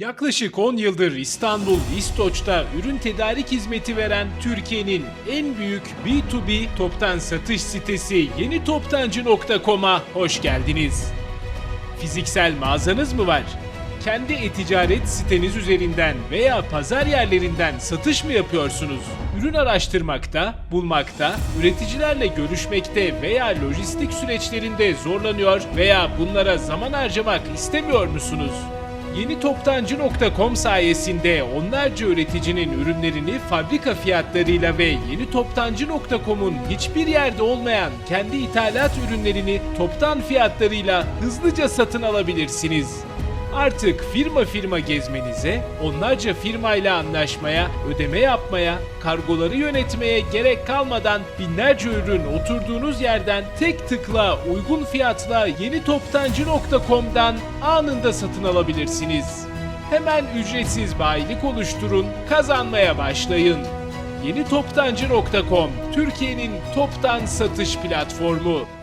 Yaklaşık 10 yıldır İstanbul İstoç'ta ürün tedarik hizmeti veren Türkiye'nin en büyük B2B toptan satış sitesi yenitoptancı.com'a hoş geldiniz. Fiziksel mağazanız mı var? Kendi e-ticaret siteniz üzerinden veya pazar yerlerinden satış mı yapıyorsunuz? Ürün araştırmakta, bulmakta, üreticilerle görüşmekte veya lojistik süreçlerinde zorlanıyor veya bunlara zaman harcamak istemiyor musunuz? YeniToptancı.com sayesinde onlarca üreticinin ürünlerini fabrika fiyatlarıyla ve YeniToptancı.com'un hiçbir yerde olmayan kendi ithalat ürünlerini toptan fiyatlarıyla hızlıca satın alabilirsiniz. Artık firma firma gezmenize, onlarca firmayla anlaşmaya, ödeme yapmaya, kargoları yönetmeye gerek kalmadan binlerce ürün oturduğunuz yerden tek tıkla uygun fiyatla yenitoptancı.com'dan anında satın alabilirsiniz. Hemen ücretsiz bayilik oluşturun, kazanmaya başlayın. Yenitoptancı.com Türkiye'nin toptan satış platformu.